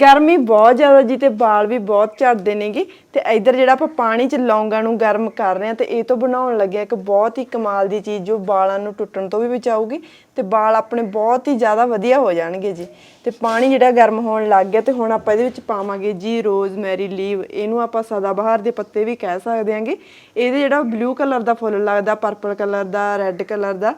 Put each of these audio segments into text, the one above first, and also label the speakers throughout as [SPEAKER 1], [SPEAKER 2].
[SPEAKER 1] ਗਰਮੀ ਬਹੁਤ ਜ਼ਿਆਦਾ ਜੀ ਤੇ ਵਾਲ ਵੀ ਬਹੁਤ ਝੜਦੇ ਨੇਗੇ ਤੇ ਇੱਧਰ ਜਿਹੜਾ ਆਪਾਂ ਪਾਣੀ 'ਚ ਲੌਂਗਾਂ ਨੂੰ ਗਰਮ ਕਰ ਰਹੇ ਹਾਂ ਤੇ ਇਹ ਤੋਂ ਬਣਾਉਣ ਲੱਗਿਆ ਇੱਕ ਬਹੁਤ ਹੀ ਕਮਾਲ ਦੀ ਚੀਜ਼ ਜੋ ਵਾਲਾਂ ਨੂੰ ਟੁੱਟਣ ਤੋਂ ਵੀ ਬਚਾਊਗੀ ਤੇ ਵਾਲ ਆਪਣੇ ਬਹੁਤ ਹੀ ਜ਼ਿਆਦਾ ਵਧੀਆ ਹੋ ਜਾਣਗੇ ਜੀ। ਤੇ ਪਾਣੀ ਜਿਹੜਾ ਗਰਮ ਹੋਣ ਲੱਗ ਗਿਆ ਤੇ ਹੁਣ ਆਪਾਂ ਇਹਦੇ ਵਿੱਚ ਪਾਵਾਂਗੇ ਜੀ ਰੋਜ਼ਮੈਰੀ ਲੀਵ। ਇਹਨੂੰ ਆਪਾਂ ਸਦਾਬਹਾਰ ਦੇ ਪੱਤੇ ਵੀ ਕਹਿ ਸਕਦੇ ਹਾਂਗੇ। ਇਹਦੇ ਜਿਹੜਾ ਬਲੂ ਕਲਰ ਦਾ ਫੁੱਲ ਲੱਗਦਾ ਪਰਪਲ ਕਲਰ ਦਾ ਰੈੱਡ ਕਲਰ ਦਾ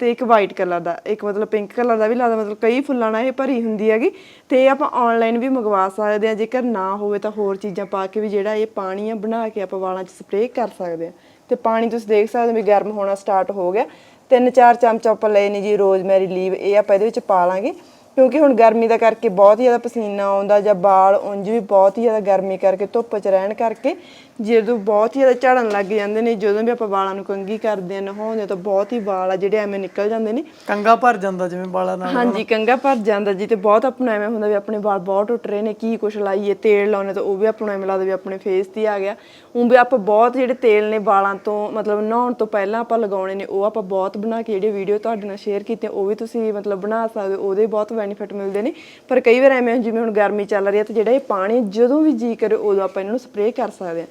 [SPEAKER 1] ਤੇ ਇੱਕ ਵਾਈਟ ਕਲਰ ਦਾ, ਇੱਕ ਮਤਲਬ ਪਿੰਕ ਕਲਰ ਦਾ ਵੀ ਲੱਗਦਾ, ਮਤਲਬ ਕਈ ਫੁੱਲਾਂ ਨਾਲ ਇਹ ਭਰੀ ਹੁੰਦੀ ਹੈਗੀ। ਤੇ ਇਹ ਆਪਾਂ ਆਨਲਾਈਨ ਵੀ ਮੰਗਵਾ ਸਕਦੇ ਆ ਜੇਕਰ ਨਾ ਹੋਵੇ ਤਾਂ ਹੋਰ ਚੀਜ਼ਾਂ ਪਾ ਕੇ ਵੀ ਜਿਹੜਾ ਇਹ ਪਾਣੀ ਆ ਬਣਾ ਕੇ ਆਪਾਂ ਵਾਲਾਂ 'ਚ ਸਪਰੇਅ ਕਰ ਸਕਦੇ ਆ ਤੇ ਪਾਣੀ ਤੁਸੀਂ ਦੇਖ ਸਕਦੇ ਹੋ ਵੀ ਗਰਮ ਹੋਣਾ ਸਟਾਰਟ ਹੋ ਗਿਆ। ਤਿੰਨ ਚਾਰ ਚਮਚ ਆਪਾਂ ਲਏ ਨੇ ਜੀ ਰੋਜ਼ਮੈਰੀ ਲੀਵ ਇਹ ਆਪਾਂ ਇਹਦੇ ਵਿੱਚ ਪਾ ਲਾਂਗੇ। ਕਿਉਂਕਿ ਹੁਣ ਗਰਮੀ ਦਾ ਕਰਕੇ ਬਹੁਤ ਹੀ ਜ਼ਿਆਦਾ ਪਸੀਨਾ ਆਉਂਦਾ ਜਾਂ ਵਾਲ ਉਂਝ ਵੀ ਬਹੁਤ ਹੀ ਜ਼ਿਆਦਾ ਗਰਮੀ ਕਰਕੇ ਧੁੱਪ 'ਚ ਰਹਿਣ ਕਰਕੇ ਜਦੋਂ ਬਹੁਤ ਹੀ ਜ਼ਿਆਦਾ ਝੜਨ ਲੱਗ ਜਾਂਦੇ ਨੇ ਜਦੋਂ ਵੀ ਆਪਾਂ ਵਾਲਾਂ ਨੂੰ ਕੰਘੀ ਕਰਦੇ ਆ ਨਹਾਉਂਦੇ ਤਾਂ ਬਹੁਤ ਹੀ ਵਾਲ ਆ ਜਿਹੜੇ ਐਵੇਂ ਨਿਕਲ ਜਾਂਦੇ ਨੇ।
[SPEAKER 2] ਕੰਗਾ ਭਰ ਜਾਂਦਾ ਜਿਵੇਂ ਬਾਲਾਂ ਨਾਲ
[SPEAKER 1] ਹਾਂਜੀ ਕੰਗਾ ਭਰ ਜਾਂਦਾ ਜੀ ਤੇ ਬਹੁਤ ਆਪਣਾ ਐਵੇਂ ਹੁੰਦਾ ਵੀ ਆਪਣੇ ਵਾਲ ਬਹੁਤ ਟੁੱਟ ਰਹੇ ਨੇ ਕੀ ਕੁਛ ਲਾਈਏ ਤੇਲ ਲਾਉਣੇ ਤਾਂ ਉਹ ਵੀ ਆਪਣਾ ਐਵੇਂ ਲੱਗਦਾ ਵੀ ਆਪਣੇ ਫੇਸ ਤੇ ਆ ਗਿਆ। ਉਹ ਵੀ ਆਪਾਂ ਬਹੁਤ ਜਿਹੜੇ ਤੇਲ ਨੇ ਵਾਲਾਂ ਤੋਂ ਮਤਲਬ ਨਹਾਉਣ ਤੋਂ ਪਹਿਲਾਂ ਆਪਾਂ ਲਗਾਉਣੇ ਨੇ ਉਹ ਆਪਾਂ ਬਹੁਤ ਬਣਾ ਕੇ ਜਿਹੜੇ ਵੀਡੀਓ ਤੁਹਾਡੇ ਨਾਲ ਸ਼ੇਅਰ ਕੀਤੇ ਉਹ ਵੀ ਤੁਸੀਂ ਮਤਲਬ ਬਣਾ ਸਕਦੇ ਉਹਦੇ ਬਹੁਤ ਬੈਨੀਫਿਟ ਮਿਲਦੇ ਨੇ। ਪਰ ਕਈ ਵਾਰ ਐਵੇਂ ਜਿਵੇਂ ਹੁਣ ਗਰਮੀ ਚੱਲ ਰਹੀ ਹੈ ਤੇ ਜਿਹੜਾ ਇਹ ਪਾਣੀ ਜਦੋਂ ਵੀ ਜੀ ਕਰੇ, ਉਦੋਂ ਆਪਾਂ ਇਹਨਾਂ ਨੂੰ ਸਪਰੇਅ ਕਰ ਸਕਦੇ ਹਾਂ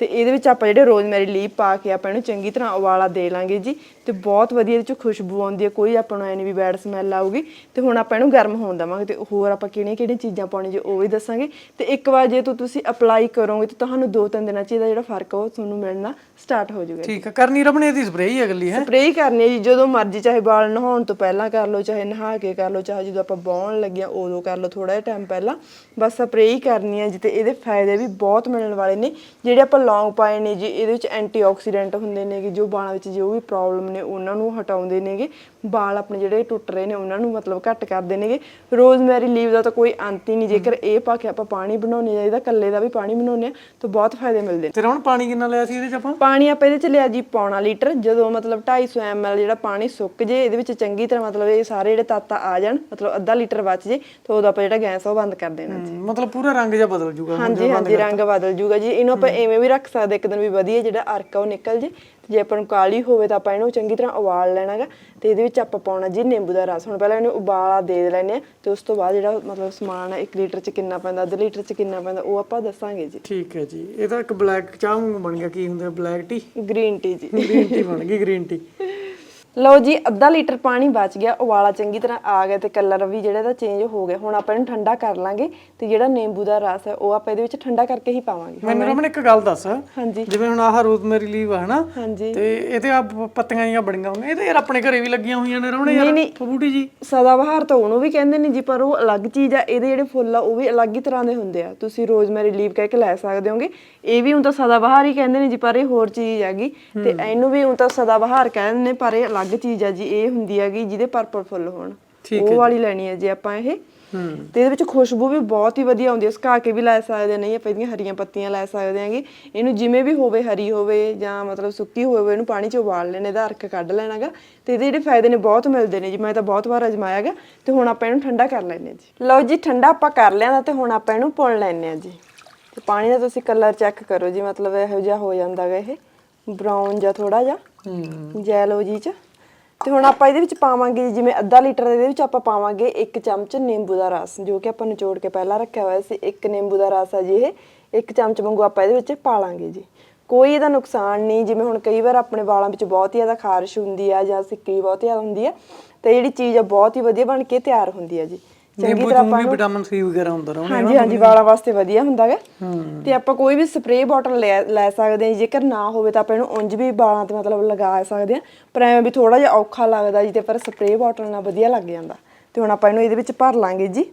[SPEAKER 1] ਤੇ ਇਹਦੇ ਵਿੱਚ ਆਪਾਂ ਜਿਹੜੇ ਰੋਜ਼ਮੈਰੀ ਲੀਵ ਪਾ ਕੇ ਆਪਾਂ ਇਹਨੂੰ ਚੰਗੀ ਤਰ੍ਹਾਂ ਉਬਾਲਾ ਦੇ ਲਾਂਗੇ ਜੀ ਤੇ ਬਹੁਤ ਵਧੀਆ ਇਹਦੇ ਚ ਖੁਸ਼ਬੂ ਆਉਂਦੀ ਹੈ ਕੋਈ ਆਪਾਂ ਨੂੰ ਐ ਨਹੀਂ ਵੀ ਬੈਡ ਸਮੈਲ ਆਊਗੀ ਤੇ ਹੁਣ ਆਪਾਂ ਇਹਨੂੰ ਗਰਮ ਹੋਣ ਦੇਵਾਂਗੇ ਤੇ ਹੋਰ ਆਪਾਂ ਕਿਹੜੀਆਂ ਕਿਹੜੀਆਂ ਚੀਜ਼ਾਂ ਪਾਉਣੀ ਜੀ ਉਹ ਵੀ ਦੱਸਾਂਗੇ ਤੇ ਇੱਕ ਵਾਰ ਜੇ ਤੋਂ ਤੁਸੀਂ ਅਪਲਾਈ ਕਰੋਗੇ ਤੇ ਤੁਹਾਨੂੰ ਦੋ ਤਿੰਨ ਦਿਨਾਂ ਚ ਇਹਦਾ ਜਿਹੜਾ ਫ਼ਰਕ ਆ ਉਹ ਤੁਹਾਨੂੰ ਮਿਲਣਾ ਸਟਾਰਟ ਹੋ ਜਾਊਗਾ
[SPEAKER 2] ਠੀਕ ਆ ਕਰਨੀ ਰਬਣੇ ਦੀ ਸਪਰੇਅ ਹੀ ਅਗਲੀ ਹੈ?
[SPEAKER 1] ਸਪਰੇਅ ਕਰਨੀ ਹੈ ਜੀ ਜਦੋਂ ਮਰਜ਼ੀ ਚਾਹੇ ਵਾਲ ਨਹਾਉਣ ਤੋਂ ਪਹਿਲਾਂ ਕਰ ਲਓ ਚਾਹੇ ਨਹਾ ਕੇ ਕਰ ਲਓ ਚਾਹੇ ਜਦੋਂ ਆਪਾਂ ਬੌਣ ਲੱਗਿਆ ਉਦੋਂ ਕਰ ਲਓ ਥੋੜਾ ਜਿਹਾ ਟਾਈਮ ਪਹਿਲਾਂ। ਬਸ ਸਪਰੇਅ ਹੀ ਕਰਨੀ ਹੈ ਜੀ ਤੇ ਇਹਦੇ ਫਾਇਦੇ ਵੀ ਬਹੁਤ ਮਿਲਣ ਵਾਲੇ ਨੇ ਜਿਹੜੇ ਆਪਾਂ ਲੌਂਗ ਪਾਏ ਨੇ ਜੀ ਇਹਦੇ ਵਿੱਚ ਐਂਟੀਆਕਸੀਡੈਂਟ ਹੁੰਦੇ ਨੇਗੇ ਜੋ ਵਾਲਾਂ ਵਿੱਚ ਜੋ ਵੀ ਪ੍ਰੋਬਲਮ ਨੇ ਉਹਨਾਂ ਨੂੰ ਹਟਾਉਂਦੇ ਨੇਗੇ ਵਾਲ ਆਪਣੇ ਜਿਹੜੇ ਟੁੱਟ ਰਹੇ ਨੇ ਉਹਨਾਂ ਨੂੰ ਮਤਲਬ ਘੱਟ ਕਰਦੇ ਨੇਗੇ ਰੋਜ਼ਮੈਰੀ ਲੀਵ ਦਾ ਤਾਂ ਕੋਈ ਅੰਤ ਹੀ ਨਹੀਂ ਜੇਕਰ ਇਹ ਪਾ ਕੇ ਆਪਾਂ ਪਾਣੀ ਬਣਾਉਣੇ ਚਾਹੀਦਾ ਕੱਲੇ ਦਾ ਵੀ ਪਾਣੀ ਬਣਾਉਣੇ ਆ ਤਾਂ ਬਹੁਤ ਫਾਇਦੇ ਮਿਲਦੇ ਨੇ।
[SPEAKER 2] ਤੇ ਹੁਣ ਪਾਣੀ ਕਿੰਨਾ ਲਿਆ ਸੀ ਇਹਦੇ ਚ ਆਪਾਂ?
[SPEAKER 1] ਪਾਣੀ ਆਪਾਂ ਇਹਦੇ ਚ ਲਿਆ ਜੀ ਪੌਣਾ ਲੀਟਰ ਜਦੋਂ ਮਤਲਬ 250 ml ਜਿਹੜਾ ਪਾਣੀ ਸੁੱਕ ਜੇ ਇਹਦੇ ਵਿੱਚ ਚੰਗੀ ਤਰ੍ਹਾਂ ਮਤਲਬ ਇਹ ਸਾਰੇ ਜਿਹੜੇ ਤੱਤ ਆ ਜਾਣ ਮਤਲਬ ਅੱਧਾ ਲੀਟਰ ਬਚ ਜੇ ਤਾਂ ਉਦੋਂ ਆਪਾਂ ਜਿਹੜਾ ਗੈਸ ਆ ਉਹ ਬੰਦ ਕਰ ਦੇਣਾ
[SPEAKER 2] ਹਮ, ਮਤਲਬ ਪੂਰਾ ਰੰਗ ਜਿਹਾ ਬਦਲ ਜੂਗਾ
[SPEAKER 1] ਹਾਂਜੀ ਹਾਂਜੀ ਰੰਗ ਬਦਲ ਜੂਗਾ ਜੀ। ਇਹਨੂੰ ਆਪਾਂ ਐਵੇਂ ਵੀ ਰੱਖ ਸਕਦੇ ਇੱਕ ਦਿਨ ਵੀ ਵਧੀਆ ਜਿਹੜਾ ਅਰਕ ਆ ਉਹ ਨਿਕਲ ਜੇ। ਤੇ ਜੇ ਆਪਾਂ ਨੂੰ ਕਾਲੀ ਹੋਵੇ ਤਾਂ ਆਪਾਂ ਇਹਨੂੰ ਚੰਗੀ ਤਰ੍ਹਾਂ ਉਬਾਲ ਲੈਣਾਗਾ। ਤੇ ਇਹਦੇ ਵਿੱਚ ਆਪਾਂ ਪਾਉਣਾ ਜੀ ਨਿੰਬੂ ਦਾ ਰਸ। ਹੁਣ ਪਹਿਲਾਂ ਇਹਨੂੰ ਉਬਾਲਾ ਦੇ ਲੈਣੇ ਆ ਤੇ ਉਸ ਤੋਂ ਬਾਅਦ ਜਿਹੜਾ ਮਤਲਬ ਸਮਾਨ ਆ 1 ਲੀਟਰ ਚ ਕਿੰਨਾ ਪੈਂਦਾ ਅੱਧਾ ਲੀਟਰ ਚ ਕਿੰਨਾ ਪੈਂਦਾ ਉਹ ਆਪਾਂ ਦੱਸਾਂਗੇ ਜੀ।
[SPEAKER 2] ਠੀਕ ਹੈ ਜੀ। ਇਹ ਤਾਂ ਇੱਕ ਬਲੈਕ ਚਾਹ ਵਾਂਗੂ ਬਣ ਗਿਆ। ਕੀ ਹੁੰਦਾ? Black tea?
[SPEAKER 1] ਗ੍ਰੀਨ ਟੀ ਜੀ।
[SPEAKER 2] ਗ੍ਰੀਨ ਟੀ ਬਣ ਗਈ ਗ੍ਰੀਨ ਟੀ।
[SPEAKER 1] ਲਓ ਜੀ ਅੱਧਾ ਲੀਟਰ ਪਾਣੀ ਬਚ ਗਿਆ ਉਬਾਲਾ ਚੰਗੀ ਤਰ੍ਹਾਂ ਆ ਗਿਆ ਤੇ ਕਲਰ ਵੀ ਜਿਹੜਾ ਦਾ ਚੇਂਜ ਹੋ ਗਿਆ। ਹੁਣ ਆਪਾਂ ਇਹਨੂੰ ਠੰਡਾ ਕਰ ਲਾਂਗੇ ਤੇ ਜਿਹੜਾ ਨਿੰਬੂ ਦਾ ਰਸ ਹੈ ਉਹ ਆਪਾਂ ਇਹਦੇ ਵਿੱਚ ਠੰਡਾ ਕਰਕੇ ਹੀ ਪਾਵਾਂਗੇ।
[SPEAKER 2] ਮੈਨੂੰ ਰਮਨ ਇੱਕ ਗੱਲ ਦੱਸ।
[SPEAKER 1] ਹਾਂਜੀ।
[SPEAKER 2] ਜਿਵੇਂ ਹੁਣ ਆਹ ਰੋਜ਼ਮੇਰੀ ਲੀਵ ਹਨਾ?
[SPEAKER 1] ਹਾਂਜੀ।
[SPEAKER 2] ਤੇ ਇਹਦੇ ਆ ਪੱਤੀਆਂ ਜੀਆਂ ਬੜੀਆਂ ਹੋਈਆਂ। ਇਹਦੇ ਯਾਰ ਆਪਣੇ ਘਰੇ ਵੀ ਲੱਗੀਆਂ ਹੋਈਆਂ ਨੇ ਰਮਣੇ ਯਾਰ ਬੂਟੀ ਜੀ।
[SPEAKER 1] ਸਦਾਬਹਾਰ ਤਾਂ ਉਹਨੂੰ ਵੀ ਕਹਿੰਦੇ ਨੇ ਜੀ ਪਰ ਉਹ ਅਲੱਗ ਚੀਜ਼ ਆ। ਇਹਦੇ ਜਿਹੜੇ ਫੁੱਲ ਆ ਉਹ ਵੀ ਅਲੱਗ ਹੀ ਤਰ੍ਹਾਂ ਦੇ ਹੁੰਦੇ ਆ। ਤੁਸੀਂ ਰੋਜ਼ਮੈਰੀ ਲੀਵ ਕਹਿ ਕੇ ਲੈ ਸਕਦੇ ਹੋਗੇ। ਇਹ ਵੀ ਹੁਣ ਤਾਂ ਸਦਾਬਹਾਰ ਹੀ ਕਹਿੰਦੇ ਨੇ ਜੀ ਪਰ ਇਹ ਹੋਰ ਚੀਜ਼ ਹੈਗੀ। ਤੇ ਇਹਨੂੰ ਵੀ ਹੁਣ ਤਾਂ ਸਦਾਬਹਾਰ ਕਹਿੰਦੇ ਨੇ ਪਰ ਇਹ ਅਲੱਗ ਚੀਜ਼ ਆ ਜੀ ਇਹ ਹੁੰਦੀ ਹੈਗੀ ਜਿਹਦੇ ਪਰਪਲ ਫੁੱਲ ਹੋਣ। ਉਹ ਵਾਲੀ ਲੈਣੀ ਹੈ ਜੀ ਆਪਾਂ ਇਹ।
[SPEAKER 2] ਹੂੰ।
[SPEAKER 1] ਤੇ ਇਹਦੇ ਵਿੱਚ ਖੁਸ਼ਬੂ ਵੀ ਬਹੁਤ ਹੀ ਵਧੀਆ ਆਉਂਦੀ ਹੈ ਸੁਕਾ ਕੇ ਵੀ ਲੈ ਸਕਦੇ ਨਹੀਂ ਆਪਾਂ ਇਹਦੀਆਂ ਹਰੀਆਂ ਪੱਤੀਆਂ ਲੈ ਸਕਦੇ ਹਾਂਗੇ। ਇਹਨੂੰ ਜਿਵੇਂ ਵੀ ਹੋਵੇ ਹਰੀ ਹੋਵੇ ਜਾਂ ਮਤਲਬ ਸੁੱਕੀ ਹੋਵੇ ਇਹਨੂੰ ਪਾਣੀ 'ਚ ਉਬਾਲ ਲੈਣੇ ਦਾ ਅਰਕ ਕੱਢ ਲੈਣਾਗਾ। ਤੇ ਇਹਦੇ ਜਿਹੜੇ ਫਾਇਦੇ ਨੇ ਬਹੁਤ ਮਿਲਦੇ ਨੇ ਜੀ ਮੈਂ ਤਾਂ ਬਹੁਤ ਵਾਰ ਅਜਮਾਇਆਗਾ। ਤੇ ਹੁਣ ਆਪਾਂ ਇਹਨੂੰ ਠੰਡਾ ਕਰ ਲੈਣੇ ਜੀ। ਲਓ ਜੀ ਠੰਡਾ ਆਪਾਂ ਕਰ ਲਿਆ ਤੇ ਹੁਣ ਆਪਾਂ ਇਹਨੂੰ ਪੁਣ ਲੈਣੇ ਆ ਜੀ। ਤੇ ਪਾਣੀ ਦਾ ਤੁਸੀਂ ਕਲਰ ਚੈੱਕ ਕਰੋ ਜੀ ਮਤਲਬ ਇਹੋ ਜਿਹਾ ਹੋ ਜਾਂਦਾਗਾ ਇਹ। ਬਰਾਊਨ ਜਾਂ ਥੋੜਾ ਜਿਹਾ।
[SPEAKER 2] ਹੂੰ।
[SPEAKER 1] ਜੈਲੋ ਜੀ ਚ। ਤੇ ਹੁਣ ਆਪਾਂ ਇਹਦੇ ਵਿੱਚ ਪਾਵਾਂਗੇ ਜਿਵੇਂ ਅੱਧਾ ਲੀਟਰ ਇਹਦੇ ਵਿੱਚ ਆਪਾਂ ਪਾਵਾਂਗੇ ਇੱਕ ਚਮਚ ਨਿੰਬੂ ਦਾ ਰਸ, ਜੋ ਕਿ ਆਪਾਂ ਨਿਚੋੜ ਕੇ ਪਹਿਲਾਂ ਰੱਖਿਆ ਹੋਇਆ ਸੀ। ਇੱਕ ਨਿੰਬੂ ਦਾ ਰਸ ਆ ਜੀ ਇਹ, ਇੱਕ ਚਮਚ ਵਾਂਗੂ ਆਪਾਂ ਇਹਦੇ ਵਿੱਚ ਪਾ ਲਾਂਗੇ ਜੀ। ਕੋਈ ਇਹਦਾ ਨੁਕਸਾਨ ਨਹੀਂ, ਜਿਵੇਂ ਹੁਣ ਕਈ ਵਾਰ ਆਪਣੇ ਵਾਲਾਂ ਵਿੱਚ ਬਹੁਤ ਹੀ ਜ਼ਿਆਦਾ ਖਾਰਸ਼ ਹੁੰਦੀ ਆ ਜਾਂ ਸਿੱਕੀ ਬਹੁਤ ਜ਼ਿਆਦਾ ਹੁੰਦੀ ਆ, ਤੇ ਜਿਹੜੀ ਚੀਜ਼ ਆ ਬਹੁਤ ਹੀ ਵਧੀਆ ਬਣ ਕੇ ਤਿਆਰ ਹੁੰਦੀ ਆ ਜੀ।
[SPEAKER 2] ਨਿੰਬੂ ਚ ਵੀ ਵਿਟਾਮਿਨ ਸੀ ਵਗੈਰਾ ਹੁੰਦਾ ਰਮਣੇ
[SPEAKER 1] ਹਾਂਜੀ ਹਾਂਜੀ ਵਾਲਾਂ ਵਾਸਤੇ ਵਧੀਆ ਹੁੰਦਾ ਹੈ। ਤੇ ਆਪਾਂ ਕੋਈ ਵੀ ਸਪਰੇਅ ਬੋਟਲ ਲੈ ਲੈ ਸਕਦੇ ਹਾਂ। ਜੇਕਰ ਨਾ ਹੋਵੇ ਤਾਂ ਆਪਾਂ ਇਹਨੂੰ ਉਂਝ ਵੀ ਵਾਲਾਂ ਤੇ ਮਤਲਬ ਲਗਾ ਸਕਦੇ ਹਾਂ ਪਰ ਐਵੇਂ ਵੀ ਥੋੜਾ ਜਿਹਾ ਔਖਾ ਲੱਗਦਾ ਜੀ ਤੇ ਪਰ ਸਪਰੇਅ ਬੋਟਲ ਨਾਲ ਵਧੀਆ ਲੱਗ ਜਾਂਦਾ। ਤੇ ਹੁਣ ਆਪਾਂ ਇਹਨੂੰ ਇਹਦੇ ਵਿੱਚ ਭਰ ਲਾਂਗੇ ਜੀ।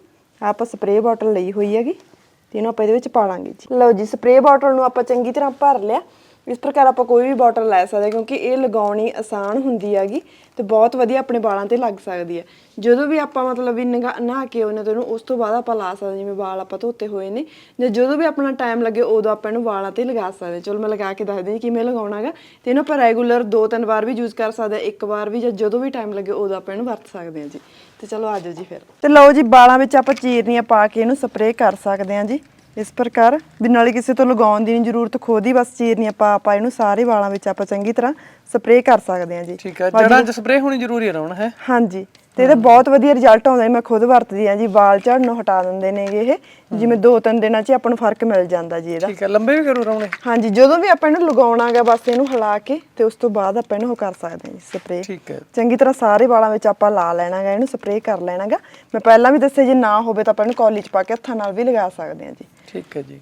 [SPEAKER 1] ਆਪਾਂ ਸਪਰੇਅ ਬੋਟਲ ਲਈ ਹੋਈ ਹੈਗੀ ਤੇ ਇਹਨੂੰ ਆਪਾਂ ਇਹਦੇ ਵਿੱਚ ਪਾ ਲਾਂਗੇ ਜੀ। ਲਓ ਜੀ ਸਪਰੇਅ ਬੋਟਲ ਨੂੰ ਆਪਾਂ ਚੰਗੀ ਤਰ੍ਹਾਂ ਭਰ ਲਿਆ। ਇਸ ਪ੍ਰਕਾਰ ਆਪਾਂ ਕੋਈ ਵੀ ਬੋਟਲ ਲੈ ਸਕਦੇ ਹਾਂ, ਕਿਉਂਕਿ ਇਹ ਲਗਾਉਣੀ ਆਸਾਨ ਹੁੰਦੀ ਹੈਗੀ ਤੇ ਬਹੁਤ ਵਧੀਆ ਆਪਣੇ ਵਾਲਾਂ ਤੇ ਲੱਗ ਸਕਦੀ ਹੈ। ਜਦੋਂ ਵੀ ਆਪਾਂ ਮਤਲਬ ਵੀ ਨਹਾ ਕੇ ਉਹਨੇ ਤੋਂ ਉਸ ਤੋਂ ਬਾਅਦ ਆਪਾਂ ਲਾ ਸਕਦੇ ਜਿਵੇਂ ਵਾਲ ਆਪਾਂ ਧੋਤੇ ਹੋਏ ਨੇ, ਜਾਂ ਜਦੋਂ ਵੀ ਆਪਣਾ ਟਾਈਮ ਲੱਗੇ ਉਦੋਂ ਆਪਾਂ ਇਹਨੂੰ ਵਾਲਾਂ ਤੇ ਲਗਾ ਸਕਦੇ ਚਲੋ ਮੈਂ ਲਗਾ ਕੇ ਦੱਸਦੀ ਹਾਂ ਕਿਵੇਂ ਲਗਾਉਣਾਗਾ ਤੇ ਇਹਨੂੰ ਆਪਾਂ ਰੈਗੂਲਰ ਦੋ ਤਿੰਨ ਵਾਰ ਵੀ ਯੂਜ਼ ਕਰ ਸਕਦੇ ਹਾਂ, ਇੱਕ ਵਾਰ ਵੀ ਜਾਂ ਜਦੋਂ ਵੀ ਟਾਈਮ ਲੱਗੇ ਉਦੋਂ ਆਪਾਂ ਇਹਨੂੰ ਵਰਤ ਸਕਦੇ ਹਾਂ ਜੀ। ਤੇ ਚਲੋ ਆਜੋ ਜੀ ਫਿਰ। ਤੇ ਲਓ ਜੀ, ਵਾਲਾਂ ਵਿੱਚ ਆਪਾਂ ਚੀਰਨੀਆਂ ਪਾ ਕੇ ਇਹਨੂੰ ਸਪਰੇਅ ਕਰ ਸਕਦੇ ਹਾਂ ਜੀ। ਇਸ ਪ੍ਰਕਾਰ ਵੀ ਨਾਲੇ ਕਿਸੇ ਤੋਂ ਲਗਾਉਣ ਦੀ ਨਹੀਂ ਜ਼ਰੂਰਤ ਖੁਦ ਹੀ ਬਸ ਚੀਰਨੀਆਂ ਪਾ ਪਾ ਇਹਨੂੰ ਸਾਰੇ ਵਾਲਾਂ ਵਿੱਚ ਆਪਾਂ ਚੰਗੀ ਤਰ੍ਹਾਂ ਸਪਰੇਅ ਕਰ ਸਕਦੇ ਹਾਂ ਜੀ।
[SPEAKER 2] ਠੀਕ ਆ ਜੜਾਂ ਚ ਸਪਰੇਅ ਹੋਣੀ ਜ਼ਰੂਰੀ ਹੈ ਰਮਣ ਹੈ?
[SPEAKER 1] ਹਾਂਜੀ ਤੇ ਇਹਦੇ ਬਹੁਤ ਵਧੀਆ ਰਿਜ਼ਲਟ ਆਉਂਦੇ ਨੇ ਮੈਂ ਖੁਦ ਵਰਤਦੀ ਆ ਜੀ ਵਾਲ ਝੜਨੋਂ ਹਟਾ ਦਿੰਦੇ ਨੇਗੇ ਇਹ ਜਿਵੇਂ ਦੋ ਤਿੰਨ ਦਿਨਾਂ 'ਚ ਹੀ ਆਪਾਂ ਨੂੰ ਫ਼ਰਕ ਮਿਲ ਜਾਂਦਾ ਜੀ ਇਹਦਾ।
[SPEAKER 2] ਠੀਕ ਹੈ ਲੰਬੇ ਵੀ ਕਰੂ ਰੌਣੇ
[SPEAKER 1] ਹਾਂਜੀ ਜਦੋਂ ਵੀ ਆਪਾਂ ਇਹਨੂੰ ਲਗਾਉਣਾਗਾ ਬਸ ਇਹਨੂੰ ਹਿਲਾ ਕੇ ਤੇ ਉਸ ਤੋਂ ਬਾਅਦ ਆਪਾਂ ਇਹਨੂੰ ਉਹ ਕਰ ਸਕਦੇ ਹਾਂ ਜੀ ਸਪਰੇਅ।
[SPEAKER 2] ਠੀਕ ਹੈ।
[SPEAKER 1] ਚੰਗੀ ਤਰ੍ਹਾਂ ਸਾਰੇ ਵਾਲਾਂ ਵਿੱਚ ਆਪਾਂ ਲਾ ਲੈਣਾਗਾ ਇਹਨੂੰ ਸਪਰੇਅ ਕਰ ਲੈਣਾਗਾ। ਮੈਂ ਪਹਿਲਾਂ ਵੀ ਦੱਸਿਆ ਜੇ ਨਾ ਹੋਵੇ ਤਾਂ ਆਪਾਂ ਇਹਨੂੰ ਕੌਲੀ 'ਚ ਪਾ ਕੇ ਹੱਥਾਂ ਨਾਲ ਵੀ ਲਗਾ ਸਕਦੇ ਹਾਂ ਜੀ।
[SPEAKER 2] ਠੀਕ ਹੈ ਜੀ।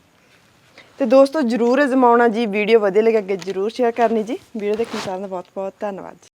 [SPEAKER 1] ਤੇ ਦੋਸਤੋ ਜਰੂਰ ਅਜ਼ਮਾਉਣਾ ਜੀ, ਵੀਡੀਓ ਵਧੀਆ ਲੱਗੇ ਅੱਗੇ ਜਰੂਰ ਸ਼ੇਅਰ ਕਰਨੀ ਜੀ। ਵੀਡੀਓ ਦੇਖਣ ਸਾਰਿਆਂ ਦਾ ਬਹੁਤ ਬਹੁਤ ਧੰਨਵਾਦ ਜੀ।